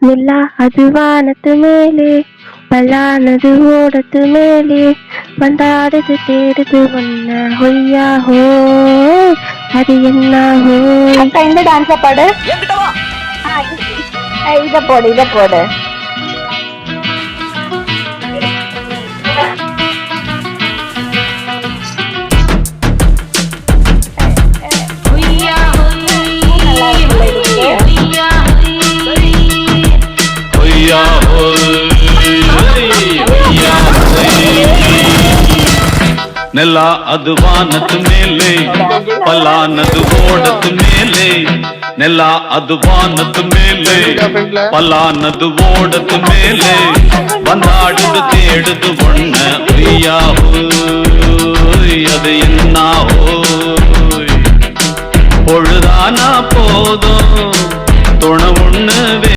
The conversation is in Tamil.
நிலா அது வானத்து மேலே பல்லானது ஓடத்து மேலே வந்தாடுது தேடுது ஒன்ன ஹொய்யா ஹோ அது என்ன ஹோ? இந்த டான்ஸ பாடு. இத போடு இத போடு. நெல்லா அது வானத்து மேலே பல்லானது ஓடத்து மேலே. நெல்லா அது வானத்து மேலே பல்லானது ஓடத்து மேலே. வந்தாடுது தேடுது ஒண்ண ஐயா ஹோய் அது என்ன ஹோய் பொழுதானா போதும் துணை ஒண்ணு